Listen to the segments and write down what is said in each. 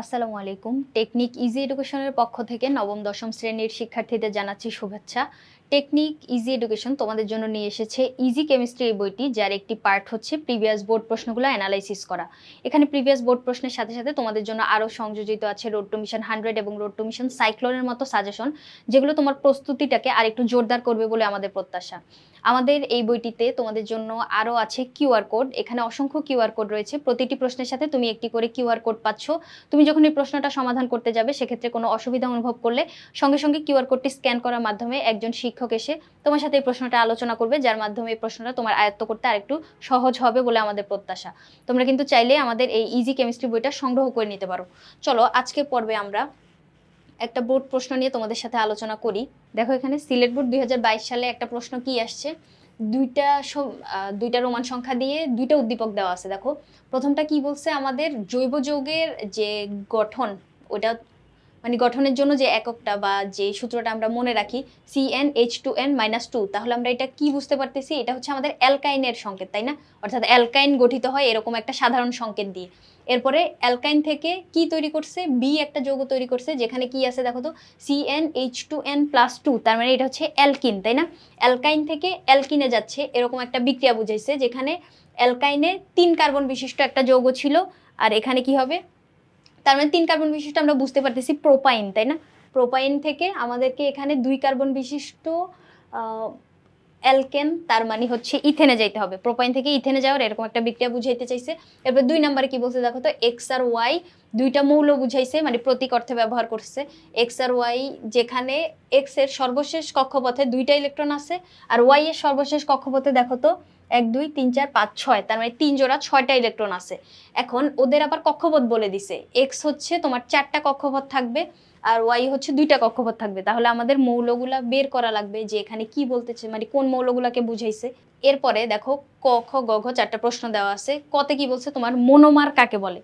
আসসালামু আলাইকুম। Technique easy এডুকেশনের পক্ষ থেকে নবম, দশম শ্রেণির শিক্ষার্থীদের জানাচ্ছি শুভেচ্ছা। টেকনিক ইজি এডুকেশন তোমাদের জন্য নিয়ে এসেছে ইজি কেমিস্ট্রি এই বইটি, যার একটি পার্ট হচ্ছে প্রিভিয়াস বোর্ড প্রশ্নগুলো অ্যানালাইসিস করা। এখানে প্রিভিয়াস বোর্ড প্রশ্নের সাথে সাথে তোমাদের জন্য আরও সংযোজিত আছে রোড টু মিশন হান্ড্রেড এবং রোড টু মিশন সাইক্লোনের মতো সাজেশন, যেগুলো তোমার প্রস্তুতিটাকে আরেকটু জোরদার করবে বলে আমাদের প্রত্যাশা। আমাদের এই বইটিতে তোমাদের জন্য আরও আছে কিউআর কোড। এখানে অসংখ্য কিউআর কোড রয়েছে। প্রতিটি প্রশ্নের সাথে তুমি একটি করে কিউআর কোড পাচ্ছ। তুমি যখন এই প্রশ্নটা সমাধান করতে যাবে, সেক্ষেত্রে কোনো অসুবিধা অনুভব করলে সঙ্গে সঙ্গে কিউআর কোডটি স্ক্যান করার মাধ্যমে একজন শিক্ষক এসে তোমার সাথে এই প্রশ্নটা আলোচনা করবে, যার মাধ্যমে এই প্রশ্নটা তোমার আয়ত্ত করতে আরেকটু সহজ হবে বলে আমাদের প্রত্যাশা। তোমরা কিন্তু চাইলে আমাদের এই ইজি কেমিস্ট্রি বইটা সংগ্রহ করে নিতে পারো। চলো আজকে পর্বে আমরা একটা বোর্ড প্রশ্ন নিয়ে তোমাদের সাথে আলোচনা করি। দেখো এখানে সিলেট বোর্ড দুই হাজার বাইশ সালে একটা প্রশ্ন কি আসছে? দুইটা দুইটা রোমান সংখ্যা দিয়ে দুইটা উদ্দীপক দেওয়া আছে। দেখো, প্রথমটা কি বলছে? আমাদের জৈব যৌগের যে গঠন ওটা মানে গঠনের জন্য যে এককটা বা যে সূত্রটা আমরা মনে রাখি C N H two N minus two তাহলে আমরা এটা কি বুঝতে পারতেছি? এটা হচ্ছে আমাদের অ্যালকাইনের সংকেত, তাই না? অর্থাৎ অ্যালকাইন গঠিত হয় এরকম একটা সাধারণ সংকেত দিয়ে। এরপরে অ্যালকাইন থেকে কি তৈরি করছে? বি একটা যৌগ তৈরি করছে, যেখানে কি আছে দেখো তো? C N H two N plus two তার মানে এটা হচ্ছে অ্যালকিন, তাই না? অ্যালকাইন থেকে অ্যালকিনে যাচ্ছে, এরকম একটা বিক্রিয়া বুঝাইছে, যেখানে অ্যালকাইনে তিন কার্বন বিশিষ্ট একটা যৌগ ছিল, আর এখানে কি হবে? তার মানে তিন কার্বন বিশিষ্ট আমরা বুঝতে পারতেছি প্রোপাইন, তাই না? প্রোপাইন থেকে আমাদেরকে এখানে দুই কার্বন বিশিষ্ট অ্যালকেন, তার মানে হচ্ছে ইথেনে যাইতে হবে। প্রোপাইন থেকে ইথেনে যাওয়ার এরকম একটা বিক্রিয়া বুঝাইতে চাইছে। এরপর দুই নম্বরে কি বলছে দেখো তো এক্স আর ওয়াই দুইটা মৌল বুঝাইছে মানে প্রতীক অর্থে ব্যবহার করছে। এক্স আর ওয়াই যেখানে এক্সের সর্বশেষ কক্ষপথে দুইটা ইলেকট্রন আছে, আর ওয়াই এর সর্বশেষ কক্ষপথে দেখো তো, এক, দুই, তিন, চার, পাঁচ, ছয়, তার মানে তিন জোড়া ছয়টা ইলেকট্রন আছে। এখন ওদের আবার কক্ষপথ বলে দিছে। এক্স হচ্ছে তোমার চারটা কক্ষপথ থাকবে আর ওয়াই হচ্ছে দুইটা কক্ষপথ থাকবে। তাহলে আমাদের মৌলগুলা বের করা লাগবে যে এখানে কি বলতেছে মানে কোন মৌলগুলাকে বুঝাইছে। এরপরে দেখো ক, খ, গ, ঘ চারটা প্রশ্ন দেওয়া আছে। কতে কি বলছে তোমার? মনোমার কাকে বলে?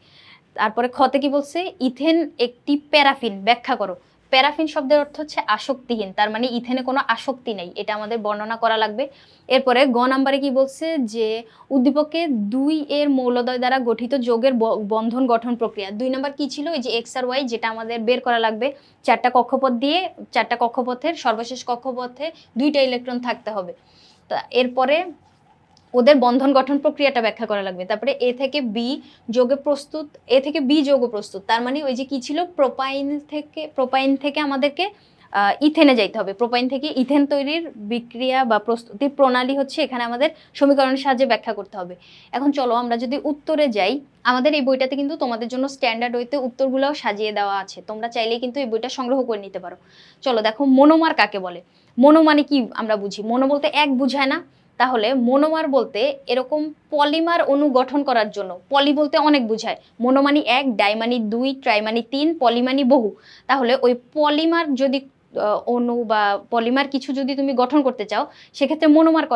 তারপরে খতে কি বলছে? ইথেন একটি প্যারাফিন। ব্যাখ্যা করো। প্যারাফিন শব্দের অর্থ হচ্ছে আসক্তিহীন, তার মানে ইথেনে কোনো আসক্তি নেই, এটা আমাদের বর্ণনা করা লাগবে। এরপরে গ নাম্বারে কি বলছে? যে উদ্দীপকে দুই এর মৌলদয় দ্বারা গঠিত যোগের বন্ধন গঠন প্রক্রিয়া। দুই নাম্বার কি ছিল? এই যে এক্স আর ওয়াই, যেটা আমাদের বের করা লাগবে। চারটা কক্ষপথ দিয়ে, চারটা কক্ষপথের সর্বশেষ কক্ষপথে দুইটা ইলেকট্রন থাকতে হবে। তা এরপরে ওদের বন্ধন গঠন প্রক্রিয়াটা ব্যাখ্যা করা লাগবে। তারপরে এ থেকে বি যোগে প্রস্তুত, এ থেকে বি যোগ প্রস্তুত, তার মানে ওই যে কি ছিল? প্রোপাইন থেকে প্রোপাইন থেকে আমাদেরকে ইথেনে যাইতে হবে। প্রোপাইন থেকে ইথেন তৈরির বিক্রিয়া বা প্রস্তুতির প্রণালী হচ্ছে এখানে আমাদের সমীকরণের সাহায্যে ব্যাখ্যা করতে হবে। এখন চলো আমরা যদি উত্তরে যাই, আমাদের এই বইটাতে কিন্তু তোমাদের জন্য স্ট্যান্ডার্ড ওইতে উত্তরগুলোও সাজিয়ে দেওয়া আছে। তোমরা চাইলেই কিন্তু এই বইটা সংগ্রহ করে নিতে পারো। চলো দেখো, মনোমার কাকে বলে? মনো মানে কি আমরা বুঝি? মনো বলতে এক বুঝায় না তাহলে মনোমার বলতে এরকম পলিমার অনু গঠন করার জন্য পলি বলতে অনেক বুঝায়। মনোমানি এক ডাইমানি দুই ট্রাইমানি তিন পলিমানি বহু। তাহলে ওই পলিমার যদি অণু বা পলিমার কিছু যদি তুমি গঠন করতে চাও, সেক্ষেত্রে মনোমার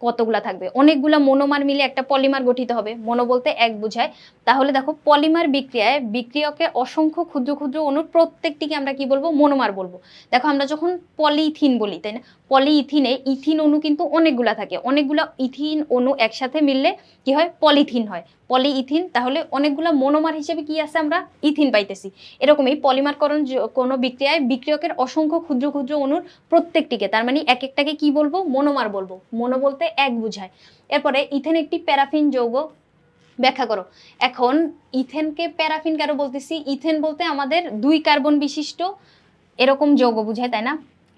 কতগুলা থাকবে? অনেকগুলা মনোমার মিলে একটা পলিমার গঠিত হবে। মনো বলতে এক বুঝায়। তাহলে দেখো, পলিমার বিক্রিয়ায় বিক্রিয়কের অসংখ্য ক্ষুদ্র ক্ষুদ্র অণুর প্রত্যেকটিকে আমরা কি বলব? মনোমার বলব। দেখো, আমরা যখন পলিথিন বলি, তাই না? পলিইথিনে ইথিন অণু কিন্তু অনেকগুলা থাকে। অনেকগুলা ইথিন অণু একসাথে মিললে কি হয়? পলিথিন হয়। পলিইথিন, তাহলে অনেকগুলা মনোমার হিসেবে কি আছে আমরা? ইথিন পাইতেছি। এরকমই পলিমারকরণ কোনো বিক্রিয়ায় বিক্রিয়কের অসংখ্য ক্ষুদ্র ক্ষুদ্র অণুর প্রত্যেকটিকে, তার মানে এক একটাকে কি বলব? মনোমার বলব। মনো বলতে এক বুঝায়। এরপরে ইথেন একটি প্যারাফিন যৌগ। ব্যাখ্যা করো। এখন ইথেনকে প্যারাফিন কেন বলতেছি? ইথেন বলতে আমাদের দুই কার্বন বিশিষ্ট এরকম যৌগ বুঝায়, তাই না?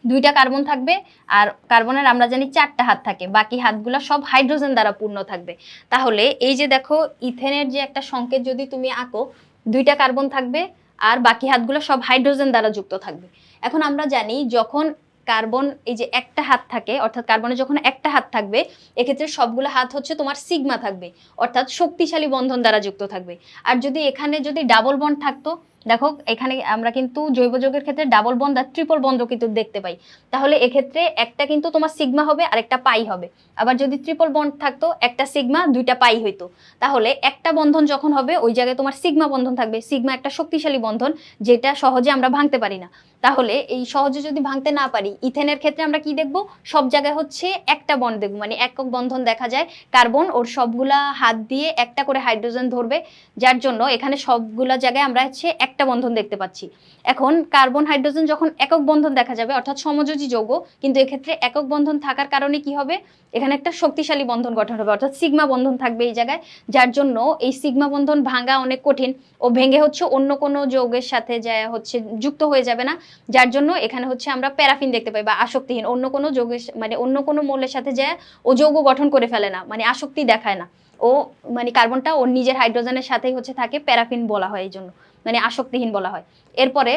দুইটা কার্বন থাকবে আর কার্বনের আমরা জানি চারটা হাত থাকে। বাকি হাতগুলো সব হাইড্রোজেন দ্বারা পূর্ণ থাকবে। তাহলে এই যে দেখো, ইথেনের যে একটা সংকেত যদি তুমি আঁকো, দুইটা কার্বন থাকবে আর বাকি হাতগুলো সব হাইড্রোজেন দ্বারা যুক্ত থাকবে। এখন আমরা জানি যখন কার্বন এই যে একটা হাত থাকে, অর্থাৎ কার্বনে যখন একটা হাত থাকবে, এক্ষেত্রে সবগুলো হাত হচ্ছে তোমার সিগমা থাকবে, অর্থাৎ শক্তিশালী বন্ধন দ্বারা যুক্ত থাকবে। আর যদি এখানে যদি ডাবল বন্ড থাকতো দেখো, এখানে আমরা কিন্তু জৈব যৌগের ক্ষেত্রে ডাবল বন্ড আর ট্রিপল বন্ড কিন্তু দেখতে পাই। তাহলে এক্ষেত্রে একটা কিন্তু তোমার সিগমা হবে আর একটা পাই হবে। আবার যদি ট্রিপল বন্ড থাকতো, একটা সিগমা দুইটা পাই হইতো। তাহলে একটা বন্ধন যখন হবে, ওই জায়গায় তোমার সিগমা বন্ধন থাকবে। সিগমা একটা শক্তিশালী বন্ধন, যেটা সহজে আমরা ভাঙতে পারি না। তাহলে এই সহজে যদি ভাঙতে না পারি, ইথেনের ক্ষেত্রে আমরা কি দেখব? সব জায়গায় হচ্ছে একটা বন্ড দেখব। মানে একক বন্ধন দেখা যায় কার্বন ওর সবগুলা হাত দিয়ে একটা করে হাইড্রোজেন ধরবে। যার জন্য এখানে সবগুলা জায়গায় আমরা হচ্ছে একটা বন্ধন দেখতে পাচ্ছি। এখন কার্বন, হাইড্রোজেন যখন একক বন্ধন দেখা যাবে, অর্থাৎ সমযোজী যৌগ, কিন্তু এক্ষেত্রে একক বন্ধন থাকার কারণে কি হবে? এখানে একটা শক্তিশালী বন্ধন গঠন হবে, অর্থাৎ সিগমা বন্ধন থাকবে এই জায়গায়, যার জন্য এই সিগমা বন্ধন ভাঙা অনেক কঠিন ও ভেঙে হচ্ছে অন্য কোনো যৌগের সাথে যা হচ্ছে যুক্ত হয়ে যাবে না, যার জন্য এখানে হচ্ছে আমরা প্যারাফিন দেখতে পাই বা আসক্তিহীন, অন্য কোনো যৌগের মানে অন্য কোনো মৌলের সাথে যায় ও যৌগ গঠন করে ফেলে না মানে আসক্তি দেখায় না। ও মানে কার্বনটা ওর নিজের হাইড্রোজেনের সাথেই হচ্ছে থাকে প্যারাফিন বলা হয় এই জন্য। মানে আসক্তিহীন বলা হয়। এরপরে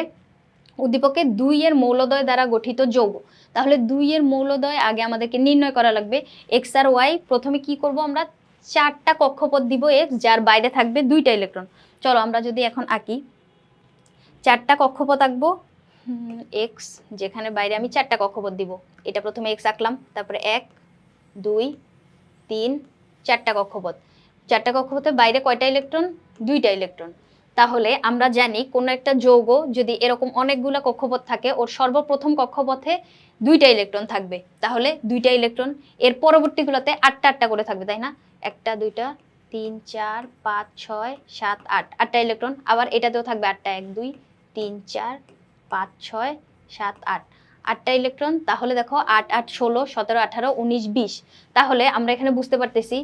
উদ্দীপকে দুই এর মৌলদয় দ্বারা গঠিত যৌগ। তাহলে দুই এর মৌলদয় আগে আমাদেরকে নির্ণয় করা লাগবে। এক্স আর ওয়াই প্রথমে কি করব আমরা? চারটা কক্ষপথ দিব এক্স যার বাইরে থাকবে দুইটা ইলেকট্রন। চলো আমরা যদি এখন আঁকি। চারটা কক্ষপথ আঁকবো। এক্স, যেখানে বাইরে আমি চারটা কক্ষপথ দিব। এটা প্রথমে এক্স আঁকলাম, তারপরে এক, দুই, তিন, চারটা কক্ষপথ। চারটা কক্ষপথের বাইরে কয়টা ইলেকট্রন? দুইটা ইলেকট্রন। তাহলে আমরা জানি কোনো একটা যৌগ যদি এরকম অনেকগুলো কক্ষপথ থাকে, ওর সর্বপ্রথম কক্ষপথে দুইটা ইলেকট্রন থাকবে। তাহলে দুইটা ইলেকট্রন এর পরবর্তীগুলোতে আটটা আটটা করে থাকবে, তাই না? একটা, দুইটা, তিন, চার, পাঁচ, ছয়, সাত, আট। আটটা ইলেকট্রন, আবার এটাতেও থাকবে আটটা, এক, দুই, তিন, চার, পাঁচ, ছয়, সাত, আট। আটটা ইলেকট্রন, তাহলে দেখো আট আট, ষোলো, সতেরো, আঠারো, উনিশ, বিশ। তাহলে আমরা এখানে বুঝতে পারতেছি,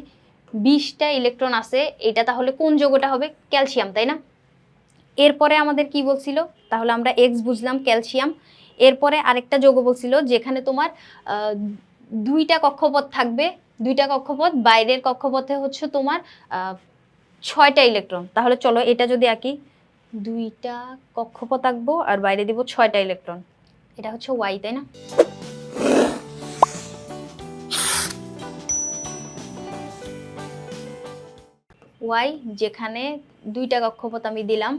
বিশটা ইলেকট্রন আছে, এটা তাহলে কোন যৌগটা হবে? ক্যালসিয়াম, তাই না? এরপরে আমাদের কি বলছিল? তাহলে আমরা এক্স বুঝলাম ক্যালসিয়াম এরপরে আরেকটা যৌগ বলছিল, যেখানে তোমার দুইটা কক্ষপথ থাকবে। দুইটা কক্ষপথ, বাইরের কক্ষপথে হচ্ছে তোমার ছয়টা ইলেকট্রন। তাহলে চলো এটা যদি আঁকি। দুইটা কক্ষপথ আঁকবো আর বাইরে দিব ছয়টা ইলেকট্রন। এটা হচ্ছে ওয়াই তাই না? ওয়াই যেখানে দুইটা কক্ষপথ আমি দিলাম।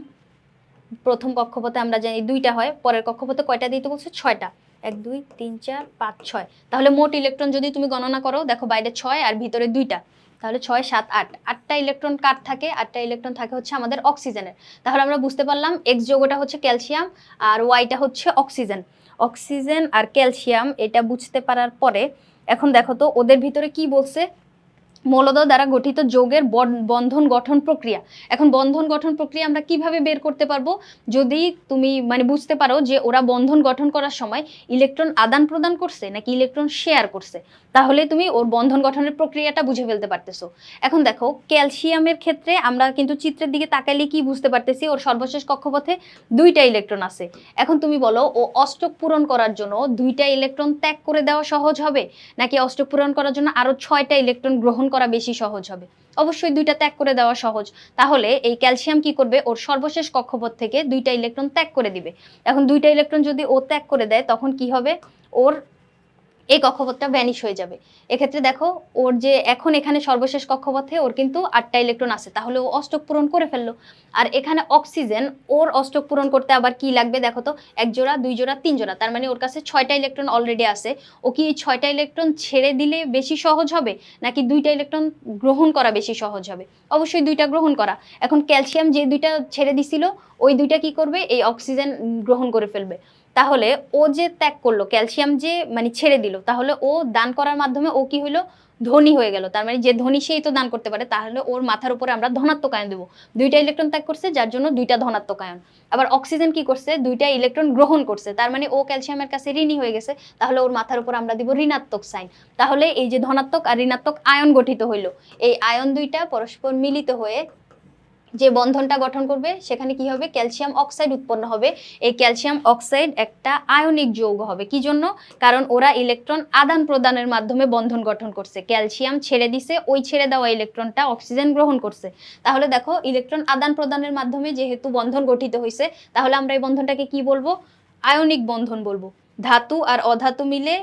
প্রথম কক্ষপথে আমরা জানি দুইটা হয়, পরের কক্ষপথে কয়টা দিতে বলছো ছয়টা। এক, দুই, তিন, চার, পাঁচ, ছয়। তাহলে মোট ইলেকট্রন যদি তুমি গণনা করো, দেখো বাইরে ছয় আর ভিতরে দুইটা। তাহলে ছয়, সাত, আট। আটটা ইলেকট্রন কার থাকে? আটটা ইলেকট্রন থাকে হচ্ছে আমাদের অক্সিজেনের। তাহলে আমরা বুঝতে পারলাম এক্স যৌগটা হচ্ছে ক্যালসিয়াম আর ওয়াইটা হচ্ছে অক্সিজেন। অক্সিজেন আর ক্যালসিয়াম এটা বুঝতে পারার পরে, এখন দেখো তো ওদের ভিতরে কি বলছে? মৌলদ দ্বারা গঠিত যোগের বন- বন্ধন গঠন প্রক্রিয়া। এখন বন্ধন গঠন প্রক্রিয়া আমরা কীভাবে বের করতে পারব? যদি তুমি মানে বুঝতে পারো যে ওরা বন্ধন গঠন করার সময় ইলেকট্রন আদান প্রদান করছে নাকি ইলেকট্রন শেয়ার করছে, তাহলে তুমি ওর বন্ধন গঠনের প্রক্রিয়াটা বুঝে ফেলতে পারতেছো। এখন দেখো, ক্যালসিয়ামের ক্ষেত্রে আমরা কিন্তু চিত্রের দিকে তাকালে কি বুঝতে পারতেছি, ওর সর্বশেষ কক্ষপথে দুইটা ইলেকট্রন আছে। এখন তুমি বলো, ও অষ্টক পূরণ করার জন্য দুইটা ইলেকট্রন ত্যাগ করে দেওয়া সহজ হবে? নাকি অষ্টক পূরণ করার জন্য আরও ছয়টা ইলেকট্রন গ্রহণ করা বেশি সহজ হবে। অবশ্যই দুইটা ত্যাগ করে দেওয়া সহজ। তাহলে এই ক্যালসিয়াম কি করবে? ওর সর্বশেষ কক্ষপথ থেকে দুইটা ইলেকট্রন ত্যাগ করে দিবে। এখন দুইটা ইলেকট্রন যদি ও ত্যাগ করে দেয়, তখন কি হবে? ওর এই কক্ষপথটা ভ্যানিশ হয়ে যাবে। এক্ষেত্রে দেখো, ওর যে এখন এখানে সর্বশেষ কক্ষপথে ওর কিন্তু আটটা ইলেকট্রন আছে, তাহলে ও অষ্টক পূরণ করে ফেলল। আর এখানে অক্সিজেন ওর অষ্টক পূরণ করতে আবার কি লাগবে দেখো তো? এক জোড়া, দুই জোড়া, তিন জোড়া, তার মানে ওর কাছে ছয়টা ইলেকট্রন অলরেডি আছে। ও কি এই ছয়টা ইলেকট্রন ছেড়ে দিলে বেশি সহজ হবে, নাকি দুইটা ইলেকট্রন গ্রহণ করা বেশি সহজ হবে? অবশ্যই দুইটা গ্রহণ করা। এখন ক্যালসিয়াম যে দুইটা ছেড়ে দিছিল, ওই দুইটা কি করবে? এই অক্সিজেন গ্রহণ করে ফেলবে। তাহলে ও যে ত্যাগ করল, ক্যালসিয়াম যে মানে ছেড়ে দিল, তাহলে ও দান করার মাধ্যমে ও কি হইল? ধনী হয়ে গেল। তার মানে যে ধনী সেই তো দান করতে পারে, তাহলে ওর মাথার উপরে আমরা ধনাত্মক আয়ন দেবো। দুইটা ইলেকট্রন ত্যাগ করছে, যার জন্য দুইটা ধনাত্মক আয়ন। আবার অক্সিজেন কি করছে? দুইটা ইলেকট্রন গ্রহণ করছে। তার মানে ও ক্যালসিয়ামের কাছে ঋণী হয়ে গেছে, তাহলে ওর মাথার উপর আমরা দিব ঋণাত্মক সাইন। তাহলে এই যে ধনাত্মক আর ঋণাত্মক আয়ন গঠিত হইল। এই আয়ন দুইটা পরস্পর মিলিত হয়ে যে বন্ধনটা গঠন করবে, সেখানে কি হবে? ক্যালসিয়াম অক্সাইড উৎপন্ন হবে। এই ক্যালসিয়াম অক্সাইড একটা আয়নিক যৌগ হবে। কি জন্য? কারণ ওরা ইলেকট্রন আদান প্রদানের মাধ্যমে বন্ধন গঠন করছে। ক্যালসিয়াম ছেড়ে দিছে, ওই ছেড়ে দেওয়া ইলেকট্রনটা অক্সিজেন গ্রহণ করছে। তাহলে দেখো, ইলেকট্রন আদান প্রদানের মাধ্যমে যেহেতু বন্ধন গঠিত হয়েছে তাহলে আমরা এই বন্ধনটাকে কি বলব? আয়নিক বন্ধন বলব। ধাতু আর অধাতু মিলে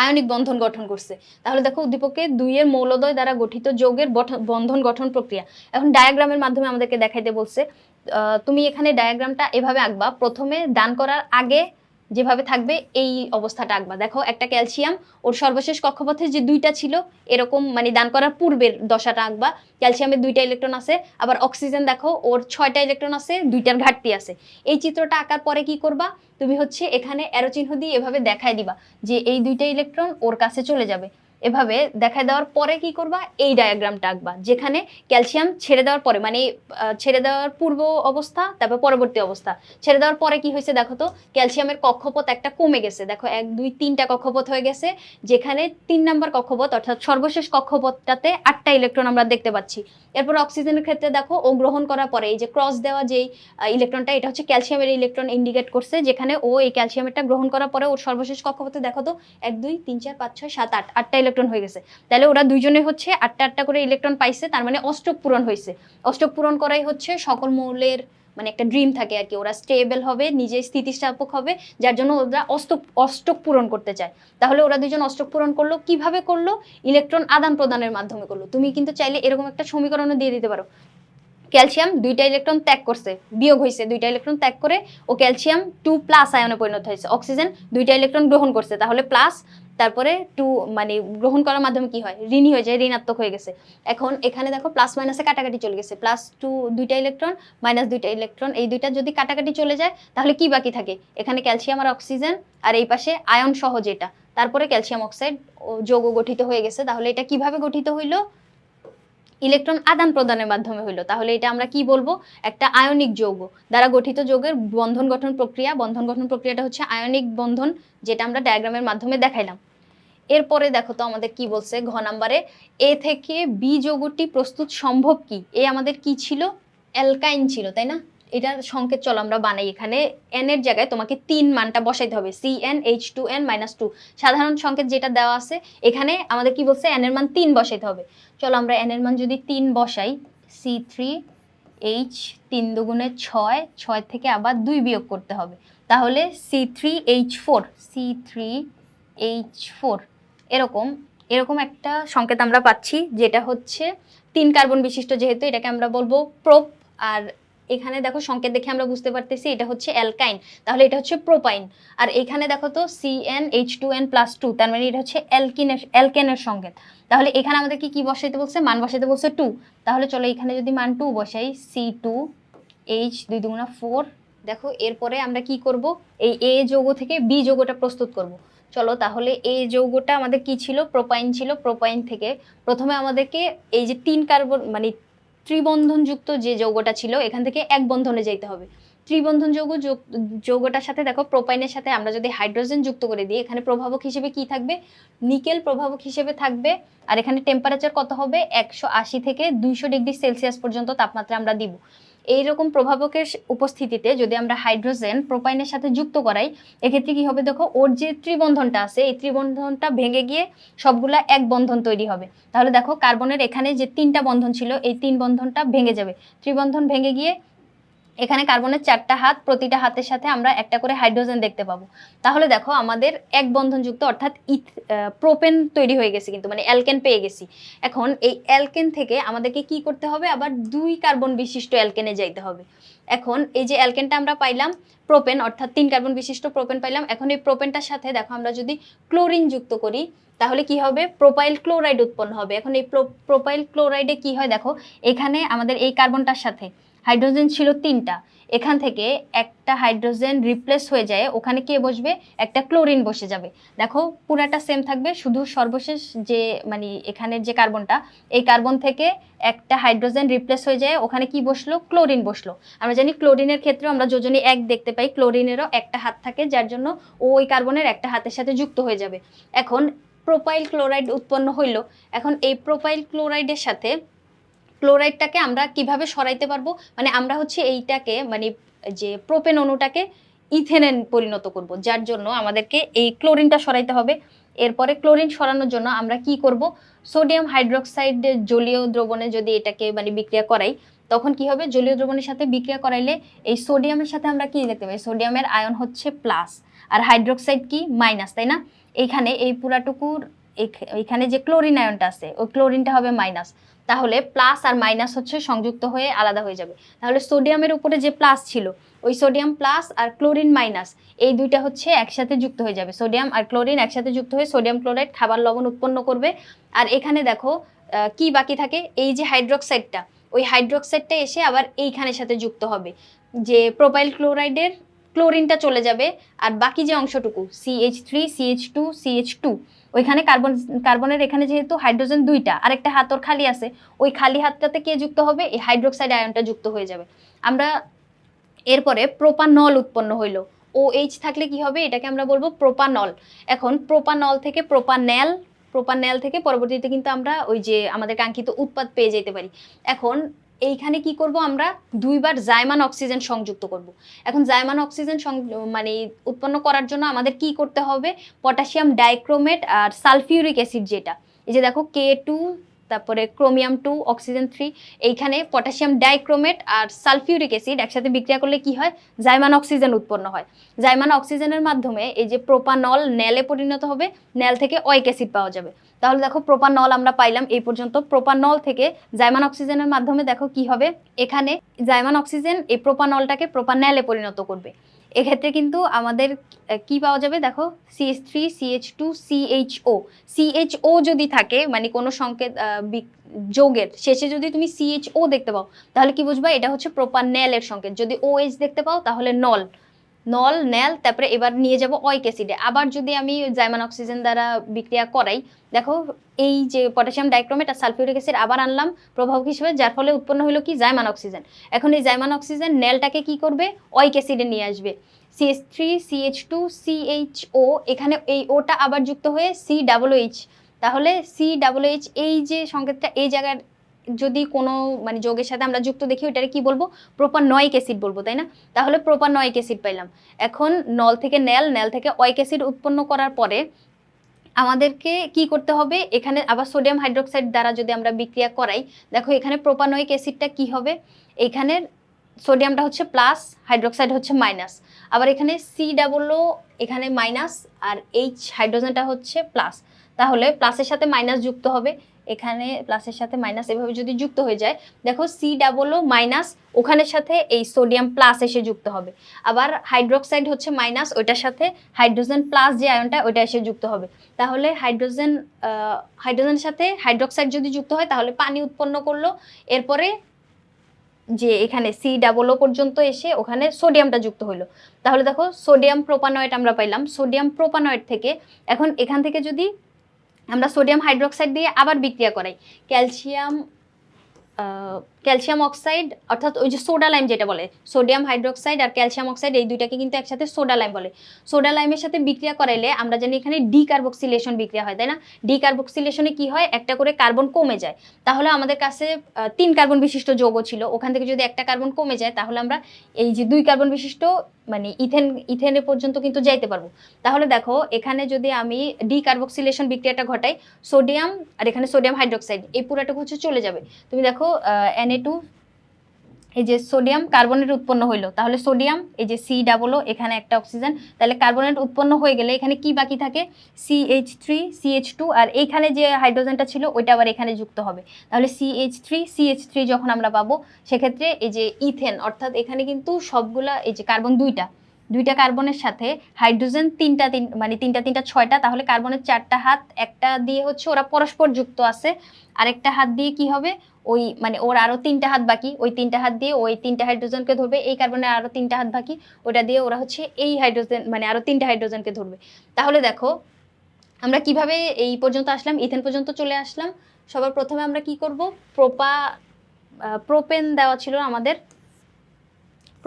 আয়নিক বন্ধন গঠন করছে। তাহলে দেখো উদ্দীপকে দুইয়ের মৌলদয় দ্বারা গঠিত যোগের বন্ধন গঠন প্রক্রিয়া। এখন ডায়াগ্রামের মাধ্যমে আমাদেরকে দেখাইতে বলছে তুমি এখানে ডায়াগ্রামটা এভাবে আঁকবা। প্রথমে দান করার আগে যেভাবে থাকবে এই অবস্থাটা আঁকবা। দেখো, একটা ক্যালসিয়াম, ওর সর্বশেষ কক্ষপথে যে দুইটা ছিল, এরকম মানে দান করার পূর্বের দশাটা আঁকবা। ক্যালসিয়ামের দুইটা ইলেকট্রন আছে, আবার অক্সিজেন দেখো, ওর ছয়টা ইলেকট্রন আছে, দুইটার ঘাটতি আছে। এই চিত্রটা আঁকার পরে কি করবা? তুমি হচ্ছে এখানে অ্যারো চিহ্ন দিয়ে এভাবে দেখায় দিবা যে এই দুইটা ইলেকট্রন ওর কাছে চলে যাবে। এভাবে দেখায় দেওয়ার পরে কি করবা? এই ডায়াগ্রামটা আঁকবা, যেখানে ক্যালসিয়াম ছেড়ে দেওয়ার পরে মানে ছেড়ে দেওয়ার পূর্ব অবস্থা, তারপর পরবর্তী অবস্থা। ছেড়ে দেওয়ার পরে কি হয়েছে দেখো তো? ক্যালসিয়ামের কক্ষপথ একটা কমে গেছে। দেখো, এক, দুই, তিনটা কক্ষপথ হয়ে গেছে, যেখানে তিন নাম্বার কক্ষপথ, অর্থাৎ সর্বশেষ কক্ষপথটাতে আটটা ইলেকট্রন আমরা দেখতে পাচ্ছি। এরপর অক্সিজেনের ক্ষেত্রে দেখো, ও গ্রহণ করার পরে, এই যে ক্রস দেওয়া যেই ইলেকট্রনটা এটা হচ্ছে ক্যালসিয়ামের ইলেকট্রন ইন্ডিকেট করছে, যেখানে ও এই ক্যালসিয়ামেরটা গ্রহণ করার পরে, ওর সর্বশেষ কক্ষপথে দেখো তো, এক, দুই, তিন, চার, পাঁচ, ছয়, সাত, আট, আটটা ইলেকট্রন হয়ে গেছে। তাহলে ওরা দুইজনে হচ্ছে আটটা আটটা করে ইলেকট্রন পাইছে, তার মানে অষ্টক পূরণ হয়েছে। অষ্টক পূরণ করাই হচ্ছে সকল মৌলের মানে একটা ড্রিম থাকে আর কি। ওরা স্টেবল হবে নিজে স্থিতিস্থাপক হবে, যার জন্য ওরা অষ্টক অষ্টক পূরণ করতে চায়। তাহলে ওরা দুজন অষ্টক পূরণ করল, কীভাবে করল? ইলেকট্রন আদান প্রদানের মাধ্যমে করল। তুমি কিন্তু চাইলে এরকম একটা সমীকরণও দিয়ে দিতে পারো। ক্যালসিয়াম দুইটা ইলেকট্রন ত্যাগ করছে, বিয়োগ হয়েছে, দুইটা ইলেকট্রন ত্যাগ করে ও ক্যালসিয়াম টু প্লাস আয়নে পরিণত হয়েছে। অক্সিজেন দুইটা ইলেকট্রন গ্রহণ করছে, তাহলে প্লাস তারপরে টু মানে গ্রহণ করার মাধ্যমে কি হয়? ঋণী হয়ে যায়, ঋণাত্মক হয়ে গেছে। এখন এখানে দেখো প্লাস মাইনাসে কাটাকাটি চলে গেছে। প্লাস টু দুইটা ইলেকট্রন মাইনাস দুইটা ইলেকট্রন এই দুইটা যদি কাটাকাটি চলে যায়, তাহলে কি বাকি থাকে? এখানে ক্যালসিয়াম আর অক্সিজেন আর এই পাশে আয়ন সহ যেটা। তারপরে ক্যালসিয়াম অক্সাইড যৌগ গঠিত হয়ে গেছে। তাহলে এটা কীভাবে গঠিত হইল? ইলেকট্রন আদান প্রদানের মাধ্যমে হইল। তাহলে এটা আমরা কি বলব? একটা আয়নিক যৌগ দ্বারা গঠিত যৌগের বন্ধন গঠন প্রক্রিয়া। বন্ধন গঠন প্রক্রিয়াটা হচ্ছে আয়নিক বন্ধন, যেটা আমরা ডায়াগ্রামের মাধ্যমে দেখাইলাম। এরপরে দেখো তো আমাদের কি বলছে ঘ নাম্বারে, এ থেকে বি যৌগটি প্রস্তুত সম্ভব কি? এ আমাদের কি ছিল? অ্যালকাইন ছিল, তাই না? এটার সংকেত চলো আমরা বানাই এখানে। এন এর জায়গায় তোমাকে তিন মানটা বসাইতে হবে C N H two N minus two সাধারণ সংকেত যেটা দেওয়া আছে, এখানে আমাদের কি বলছে? এন এর মান তিন বসাইতে হবে। চলো আমরা এন এর মান যদি তিন বসাই সি থ্রি এইচ তিন দুগুণে ছয় ছয় থেকে আবার দুই বিয়োগ করতে হবে। তাহলে C three H four C three H four এরকম এরকম একটা সংকেত আমরা পাচ্ছি, যেটা হচ্ছে তিন কার্বন বিশিষ্ট যেহেতু, এটাকে আমরা বলব প্রোপ, আর এখানে দেখো সংকেত দেখে আমরা বুঝতে পারতেছি এটা হচ্ছে অ্যালকাইন, তাহলে এটা হচ্ছে প্রোপাইন, আর এখানে দেখো তো N H two N plus two তার মানে এটা হচ্ছে অ্যালকিনের, অ্যালকেনের সংকেত, তাহলে এখানে আমাদের কি কি বসাইতে বলছে? মান বসাইতে বলছে টু তাহলে চলো এখানে যদি মান টু বসাই সি টু এইচ দুই দুগুণা ফোর দেখো এরপরে আমরা কি করব? এই এ যৌগ থেকে বি যোগটা প্রস্তুত করব চলো তাহলে এই যৌগটা আমাদের কি ছিল? প্রোপাইন ছিল। প্রোপাইন থেকে প্রথমে আমাদেরকে এই যে তিন কার্বন মানে ত্রিবন্ধনযুক্ত যে যৌগটা ছিল, এখান থেকে এক বন্ধনে যেতে হবে। ত্রিবন্ধন যৌগ যোগ- যৌগটার সাথে দেখো, প্রোপাইনের সাথে আমরা যদি হাইড্রোজেন যুক্ত করে দিই, এখানে প্রভাবক হিসেবে কি থাকবে? নিকেল প্রভাবক হিসেবে থাকবে। আর এখানে টেম্পারেচার কত হবে? একশো আশি থেকে দুইশো ডিগ্রি সেলসিয়াস পর্যন্ত তাপমাত্রা আমরা দিব। এইরকম প্রভাবকের উপস্থিতিতে যদি আমরা হাইড্রোজেন প্রোপাইনের সাথে যুক্ত করাই, এক্ষেত্রে কি হবে? দেখো, ওর যে ত্রিবন্ধনটা আছে, এই ত্রিবন্ধনটা ভেঙে গিয়ে সবগুলা এক বন্ধন তৈরি হবে। তাহলে দেখো, কার্বনের এখানে যে তিনটা বন্ধন ছিল, এই তিন বন্ধনটা ভেঙে যাবে। ত্রিবন্ধন ভেঙে গিয়ে এখানে কার্বনের চারটা হাত, প্রতিটা হাতের সাথে আমরা একটা করে হাইড্রোজেন দেখতে পাবো। তাহলে দেখো আমাদের এক বন্ধনযুক্ত অর্থাৎ ইথ প্রোপেন তৈরি হয়ে গেছে কিন্তু মানে অ্যালকেন পেয়ে গেছি। এখন এই অ্যালকেন থেকে আমাদেরকে কি করতে হবে? আবার দুই কার্বন বিশিষ্ট অ্যালকেনে যাইতে হবে। এখন এই যে অ্যালকেনটা আমরা পাইলাম, প্রোপেন অর্থাৎ তিন কার্বন বিশিষ্ট প্রোপেন পাইলাম, এখন এই প্রোপেনটার সাথে দেখো আমরা যদি ক্লোরিন যুক্ত করি, তাহলে কি হবে? প্রোপাইল ক্লোরাইড উৎপন্ন হবে। এখন এই প্রোপাইল ক্লোরাইডে কি হয় দেখো, এখানে আমাদের এই কার্বনটার সাথে হাইড্রোজেন ছিল তিনটা। এখান থেকে একটা হাইড্রোজেন রিপ্লেস হয়ে যায়, ওখানে কে বসবে? একটা ক্লোরিন বসে যাবে। দেখো, পুরাটা সেম থাকবে, শুধু সর্বশেষ যে মানে এখানের যে কার্বনটা এই কার্বন থেকে একটা হাইড্রোজেন রিপ্লেস হয়ে যায়, ওখানে কি বসল? ক্লোরিন বসল। আমরা জানি ক্লোরিনের ক্ষেত্রে আমরা যোজনী এক দেখতে পাই ক্লোরিনেরও একটা হাত থাকে, যার জন্য ও ওই কার্বনের একটা হাতের সাথে যুক্ত হয়ে যাবে। এখন প্রোপাইল ক্লোরাইড উৎপন্ন হইল। এখন এই প্রোপাইল ক্লোরাইডের সাথে ক্লোরাইডটাকে আমরা কীভাবে সরাইতে পারব? মানে আমরা হচ্ছে এইটাকে মানে যে প্রোপেন অণুটাকে ইথেনে পরিণত করব। যার জন্য আমাদেরকে এই ক্লোরিনটা সরাইতে হবে। এরপরে ক্লোরিন সরানোর জন্য আমরা কি করব? সোডিয়াম হাইড্রোক্সাইডের জলীয় দ্রবণে যদি এটাকে মানে বিক্রিয়া করাই, তখন কি হবে? জলীয় দ্রবণের সাথে বিক্রিয়া করাইলে এই সোডিয়ামের সাথে আমরা কি দেখতে পাই? সোডিয়ামের আয়ন হচ্ছে প্লাস। আর হাইড্রোক্সাইড কি? মাইনাস, তাই না? এইখানে এই পুরাটুকুর এইখানে যে ক্লোরিন আয়নটা আছে, ওই ক্লোরিনটা হবে মাইনাস। তাহলে প্লাস আর মাইনাস হচ্ছে সংযুক্ত হয়ে আলাদা হয়ে যাবে। তাহলে সোডিয়ামের উপরে যে প্লাস ছিল, ওই সোডিয়াম প্লাস আর ক্লোরিন মাইনাস এই দুইটা হচ্ছে একসাথে যুক্ত হয়ে যাবে। সোডিয়াম আর ক্লোরিন একসাথে যুক্ত হয়ে সোডিয়াম ক্লোরাইড খাবার লবণ উৎপন্ন করবে। আর এখানে দেখো কি বাকি থাকে? এই যে হাইড্রোক্সাইডটা ওই হাইড্রোক্সাইডটা এসে আবার এইখানের সাথে যুক্ত হবে। যে প্রোপাইল ক্লোরাইডের ক্লোরিনটা চলে যাবে, আর বাকি যে অংশটুকু CH three CH two CH two ওইখানে কার্বন কার্বনের এখানে যেহেতু হাইড্রোজেন দুইটা, আরেকটা হাত ওর খালি আছে, ওই খালি হাতটাতে কে যুক্ত হবে? এই হাইড্রোক্সাইড আয়নটা যুক্ত হয়ে যাবে। আমরা এরপরে প্রোপানল উৎপন্ন হইল। ও এইচ থাকলে কি হবে? এটাকে আমরা বলব প্রোপানল এখন প্রোপানল থেকে প্রোপানেল প্রোপানেল থেকে পরবর্তীতে কিন্তু আমরা ওই যে আমাদের কাঙ্ক্ষিত উৎপাদ পেয়ে যেতে পারি। এখন এইখানে কি করব আমরা? দুইবার জাইমান অক্সিজেন সংযুক্ত করব। এখন জাইমান অক্সিজেন মানে উৎপন্ন করার জন্য আমাদের কি করতে হবে? পটাশিয়াম ডাইক্রোমেট আর সালফিউরিক অ্যাসিড যেটা। এই যে দেখো কে টু তারপরে ক্রোমিয়াম টু অক্সিজেন থ্রি এইখানে পটাশিয়াম ডাইক্রোমেট আর সালফিউরিক অ্যাসিড একসাথে বিক্রিয়া করলে কি হয়? জাইমান অক্সিজেন উৎপন্ন হয়। জাইমান অক্সিজেনের মাধ্যমে এই যে প্রোপানল নেলে পরিণত হবে, নেল থেকে অয়েক অ্যাসিড পাওয়া যাবে। তাহলে দেখো প্রোপানল আমরা পাইলাম, এই পর্যন্ত। প্রোপানল থেকে জাইমান অক্সিজেনের মাধ্যমে দেখো কি হবে? এখানে জাইমান অক্সিজেন এই প্রোপানলটাকে প্রোপানেলে পরিণত করবে। এক্ষেত্রে কিন্তু আমাদের কি পাওয়া যাবে? দেখো CH three CH two CHO CHO যদি থাকে মানে কোনো সংকেত বিক- শেষে যদি তুমি সিএইচও দেখতে পাও, তাহলে কি বুঝবা? এটা হচ্ছে প্রোপানেলের সংকেত। যদি ওএইচ দেখতে পাও, তাহলে নল নল নেল তারপরে এবার নিয়ে যাব অয়েক অ্যাসিডে আবার যদি আমি জাইমান অক্সিজেন দ্বারা বিক্রিয়া করাই, দেখো এই যে পটাশিয়াম ডাইক্রোমেট আর সালফিউরিক অ্যাসিড আবার আনলাম প্রভাবক হিসেবে, যার ফলে উৎপন্ন হলো কি? জাইমান অক্সিজেন এখন এই জাইমান অক্সিজেন নেলটাকে কি করবে? অয়েক অ্যাসিডে নিয়ে আসবে। CH three CH two CHO এখানে এই ওটা আবার যুক্ত হয়ে সি ডাবল এইচ তাহলে সি ডাবল এইচ এই যে সংকেতটা, এই জায়গার যদি কোনো মানে যোগের সাথে আমরা যুক্ত দেখি ওটাকে কি বলব? প্রোপানয়িক অ্যাসিড বলব, তাই না? তাহলে প্রোপানয়িক অ্যাসিড পাইলাম। এখন নল থেকে নেল নেল থেকে অয়েক অ্যাসিড উৎপন্ন করার পরে আমাদেরকে কি করতে হবে? এখানে আবার সোডিয়াম হাইড্রোক্সাইড দ্বারা যদি আমরা বিক্রিয়া করাই, দেখো এখানে প্রোপানয়িক অ্যাসিডটা কি হবে? এখানের সোডিয়ামটা হচ্ছে প্লাস হাইড্রোক্সাইড হচ্ছে মাইনাস আবার এখানে সি ডাবলও এখানে মাইনাস আর এইচ হাইড্রোজেনটা হচ্ছে প্লাস তাহলে প্লাসের সাথে মাইনাস যুক্ত হবে। এখানে প্লাসের সাথে মাইনাস এভাবে যদি যুক্ত হয়ে যায়, দেখো সি ডাবলও মাইনাস ওখানের সাথে এই সোডিয়াম প্লাস এসে যুক্ত হবে। আবার হাইড্রোক্সাইড হচ্ছে মাইনাস ওইটার সাথে হাইড্রোজেন প্লাস যে আয়নটা ওইটা এসে যুক্ত হবে। তাহলে হাইড্রোজেন হাইড্রোজেনের সাথে হাইড্রোক্সাইড যদি যুক্ত হয়, তাহলে পানি উৎপন্ন করল। এরপরে যে এখানে সি ডাবলও পর্যন্ত এসে ওখানে সোডিয়ামটা যুক্ত হলো তাহলে দেখো সোডিয়াম প্রোপানয়েড আমরা পাইলাম। সোডিয়াম প্রোপানয়েড থেকে এখন এখান থেকে যদি আমরা সোডিয়াম হাইড্রোক্সাইড দিয়ে আবার বিক্রিয়া করাই। ক্যালসিয়াম ক্যালসিয়াম অক্সাইড, অর্থাৎ ওই যে সোডা লাইম যেটা বলে, সোডিয়াম হাইড্রোক্সাইড আর ক্যালসিয়াম অক্সাইড, এই দুইটাকে কিন্তু একসাথে সোডা লাইম বলে। সোডা লাইমের সাথে বিক্রিয়া করাইলে আমরা জানি এখানে ডি কার্বক্সিলেশন বিক্রিয়া হয়, তাই না? ডি কার্বক্সিলেশনে কি হয়? একটা করে কার্বন কমে যায়। তাহলে আমাদের কাছে তিন কার্বন বিশিষ্ট যৌগ ছিল। ওখান থেকে যদি একটা কার্বন কমে যায়, তাহলে আমরা এই যে দুই কার্বন বিশিষ্ট মানে ইথেন, ইথেনে পর্যন্ত কিন্তু যাইতে পারব। তাহলে দেখো, এখানে যদি আমি ডি কার্বক্সিলেশন বিক্রিয়াটা ঘটাই, সোডিয়াম আর এখানে সোডিয়াম হাইড্রোক্সাইড, এই পুরাটুকু হচ্ছে চলে যাবে। তুমি দেখো এন টু এই যে সোডিয়াম কার্বনেট উৎপন্ন হইল। তাহলে সোডিয়াম এই যে সি ডাবলও এখানে একটা অক্সিজেন তাহলে কার্বনেট উৎপন্ন হয়ে গেলে এখানে কি বাকি থাকে? সিএইচ থ্রি সিএইচ টু আর এইখানে যে হাইড্রোজেনটা ছিল, ওইটা আবার এখানে যুক্ত হবে। তাহলে সিএইচ থ্রি সিএইচ থ্রি যখন আমরা পাবো, সেক্ষেত্রে এই যে ইথেন অর্থাৎ এখানে কিন্তু সবগুলা, এই যে কার্বন দুইটা দুইটা কার্বনের সাথে হাইড্রোজেন তিনটা তিন মানে তিনটা তিনটা ছয়টা, তাহলে কার্বনের চারটা হাত, একটা দিয়ে হচ্ছে ওরা পরস্পর যুক্ত আছে। আরেকটা হাত দিয়ে কি হবে? ওই মানে ওর আরও তিনটা হাত বাকি, ওই তিনটা হাত দিয়ে ওই তিনটা হাইড্রোজেনকে ধরবে, এই কার্বনের আরও তিনটা হাত বাকি ওটা দিয়ে ওরা হচ্ছে এই হাইড্রোজেন মানে আরও তিনটা হাইড্রোজেনকে ধরবে। তাহলে দেখো, আমরা কীভাবে এই পর্যন্ত আসলাম? ইথেন পর্যন্ত চলে আসলাম। সবার প্রথমে আমরা কি করব? প্রোপা প্রোপেন দেওয়া ছিল আমাদের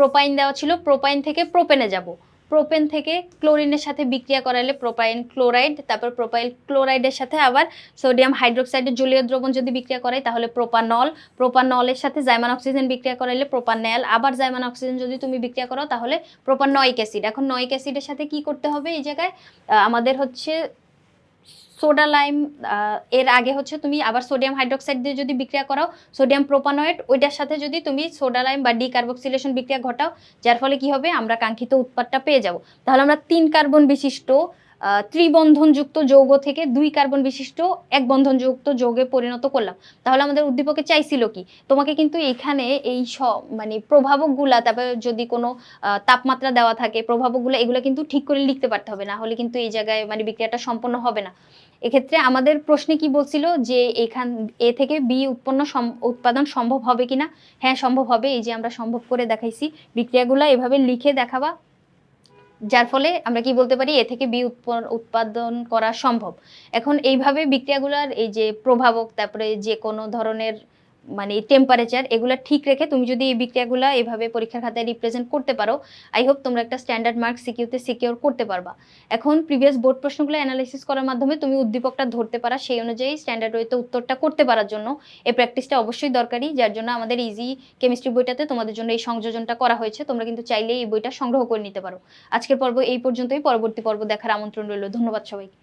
প্রোপাইন দেওয়া ছিল প্রোপাইন থেকে প্রোপেনে যাব। প্রোপেন থেকে ক্লোরিনের সাথে বিক্রিয়া করালে প্রোপাইন ক্লোরাইড তারপর প্রোপাইল ক্লোরাইডের সাথে আবার সোডিয়াম হাইড্রোক্সাইডের জলীয় দ্রবণ যদি বিক্রিয়া করাই তাহলে প্রোপানল প্রোপানলের সাথে জাইমান অক্সিজেন বিক্রিয়া করাইলে প্রোপানেল আবার জাইমান অক্সিজেন যদি তুমি বিক্রিয়া করো, তাহলে প্রোপানয়িক অ্যাসিড এখন নয়িক অ্যাসিডের সাথে কি করতে হবে? এই জায়গায় আমাদের হচ্ছে সোডা লাইম এর আগে হচ্ছে তুমি আবার সোডিয়াম হাইড্রোক্সাইড দিয়ে যদি বিক্রিয়া করাও, সোডিয়াম প্রোপানয়েড, ওইটার সাথে যদি তুমি সোডা লাইম বা ডি কার্বক্সিলেশন বিক্রিয়া ঘটাও, যার ফলে কি হবে? আমরা কাঙ্ক্ষিত উৎপাদটা পেয়ে যাব। তাহলে আমরা তিন কার্বন বিশিষ্ট ত্রিবন্ধনযুক্ত যৌগ থেকে দুই কার্বন বিশিষ্ট এক বন্ধনযুক্ত যৌগে পরিণত করলাম। তাহলে আমাদের উদ্দীপকে চাইছিল কি? তোমাকে কিন্তু এখানে এই মানে প্রভাবকগুলা, তারপরে যদি কোনো তাপমাত্রা দেওয়া থাকে, প্রভাবকগুলো, এগুলো কিন্তু ঠিক করে লিখতে পারতে হবে। না হলে কিন্তু এই জায়গায় মানে বিক্রিয়াটা সম্পন্ন হবে না। এক্ষেত্রে আমাদের প্রশ্নে কি বলছিল যে এখান, এ থেকে বি উৎপন্ন উৎপাদন সম্ভব হবে কিনা? হ্যাঁ সম্ভব হবে। এই যে আমরা সম্ভব করে দেখাইছি, বিক্রিয়াগুলো এভাবে লিখে দেখাবা। যার ফলে আমরা কি বলতে পারি, এ থেকে বি উৎপ- উৎপাদন করা সম্ভব। এখন এইভাবে বিক্রিয়াগুলার এই যে প্রভাবক, তারপরে যে কোনো ধরনের মানে টেম্পারেচার এগুলো ঠিক রেখে তুমি যদি এই বিক্রিয়াগুলো এভাবে পরীক্ষার খাতায় রিপ্রেজেন্ট করতে পারো আই হোপ তোমরা একটা স্ট্যান্ডার্ড মার্ক সিকিউতে সিকিউর করতে পারবা। এখন প্রিভিয়াস বোর্ড প্রশ্নগুলো অ্যানালাইসিস করার মাধ্যমে তুমি উদ্দীপকটা ধরতে পারা, সেই অনুযায়ী স্ট্যান্ডার্ড ওয়েতে উত্তরটা করতে পারার জন্য। এই প্র্যাকটিসটা অবশ্যই দরকারি, যার জন্য আমাদের ইজি কেমিস্ট্রি বইটাতে তোমাদের জন্য এই সংযোজনটা করা হয়েছে। তোমরা কিন্তু চাইলেই এই বইটা সংগ্রহ করে নিতে পারো। আজকের পর্ব এই পর্যন্তই, পরবর্তী পর্ব দেখার আমন্ত্রণ রইল। ধন্যবাদ সবাইকে।